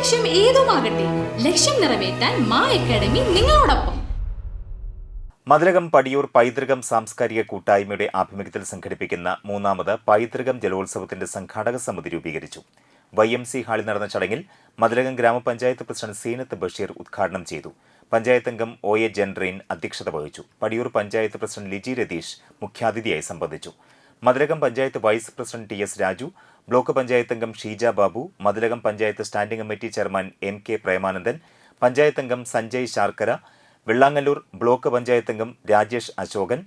ലക്ഷ്യം ഏതുമാകട്ടെ ലക്ഷ്യം നിറവേറ്റാൻ മാ അക്കാഡമി നിങ്ങളോടൊപ്പം. മതിലകം പടിയൂർ പൈതൃകം സാംസ്കാരിക കൂട്ടായ്മയുടെ ആഭിമുഖ്യത്തിൽ സംഘടിപ്പിക്കുന്ന മൂന്നാമത് പൈതൃകം ജലോത്സവത്തിന്റെ സംഘാടക സമിതി രൂപീകരിച്ചു. വൈ എം സി ഹാളിൽ നടന്ന ചടങ്ങിൽ മതിലകം ഗ്രാമപഞ്ചായത്ത് പ്രസിഡന്റ് സീനത്ത് ബഷീർ ഉദ്ഘാടനം ചെയ്തു. പഞ്ചായത്ത് അംഗം ഒ എ ജൻറീൻ അധ്യക്ഷത വഹിച്ചു. പടിയൂർ പഞ്ചായത്ത് പ്രസിഡന്റ് ലിജി രതീഷ് മുഖ്യാതിഥിയായി സംബന്ധിച്ചു. Mathilakam panchayat vice president T S Raju block panchayat അംഗം Sheeja Babu Mathilakam panchayat standing committee chairman M K Premanandan panchayat അംഗം സഞ്ജയ് ശാർക്കര വെള്ളാങ്ങല്ലൂർ ബ്ലോക്ക് പഞ്ചായത്ത് അംഗം രാജേഷ് അശോകൻ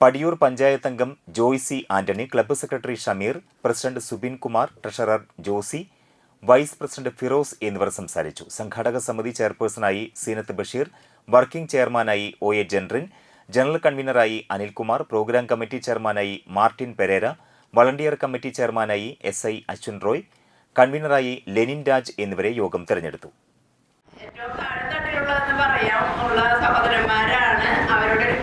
പടിയൂർ പഞ്ചായത്ത് അംഗം Joicy Antony club secretary Shameer president Subin Kumar treasurer Josy vice president Firoz എന്നിവർ സംസാരിച്ചു. സംഘാടക സമിതി ചെയർപേഴ്സണായി Seenath Basheer working ചെയർമാനായി ഒ എ ജനറിൻ ജനറൽ കൺവീനറായി അനിൽകുമാർ പ്രോഗ്രാം കമ്മിറ്റി ചെയർമാനായി മാർട്ടിൻ പെരേര വളണ്ടിയർ കമ്മിറ്റി ചെയർമാനായി എസ് ഐ അശ്വിൻ റോയ് കൺവീനറായി ലെനിൻ രാജ് എന്നിവരെ യോഗം തെരഞ്ഞെടുത്തു. ഏറ്റവും താഴെത്തട്ടിലുള്ളതെന്ന് പറയാം ഉള്ള സഹോദരന്മാരാണ്. അവരുടെ ഒരു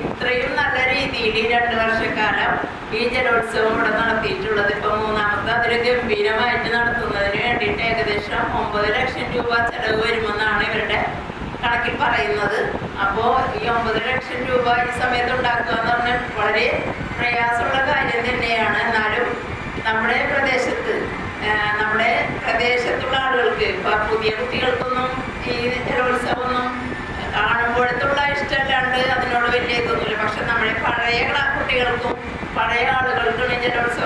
ഇത്രയും നല്ല രീതിയിൽ രണ്ട് വർഷക്കാലം ഈ ജലോത്സവം ഇവിടെ നടത്തിയിട്ടുള്ളത്. ഇപ്പൊ മൂന്നാമത്തെ അതിൽ ഗംഭീരമായിട്ട് നടത്തുന്നതിന് വേണ്ടിയിട്ട് ഏകദേശം ഒമ്പത് ലക്ഷം രൂപ ചെലവ് വരുമെന്നാണ് ഇവരുടെ കണക്കിൽ പറയുന്നത്. അപ്പോൾ ഈ ഒമ്പത് ലക്ഷം രൂപ ഈ സമയത്ത് ഉണ്ടാക്കുക എന്ന് പറഞ്ഞാൽ വളരെ പ്രയാസമുള്ള കാര്യം തന്നെയാണ്. എന്നാലും നമ്മുടെ പ്രദേശത്ത് നമ്മുടെ പ്രദേശത്തുള്ള ആളുകൾക്ക് ഇപ്പൊ പുതിയ കുട്ടികൾക്കൊന്നും ഈ ജലോത്സവമൊന്നും കാണുമ്പോഴത്തുള്ള ഇഷ്ടമല്ലാണ്ട് അതിനോട് വലിയ ഇതൊന്നുമില്ല. പക്ഷെ നമ്മുടെ പഴയ കുട്ടികൾക്കും പഴയ ആളുകൾക്കും ഈ ഇഷ്ടം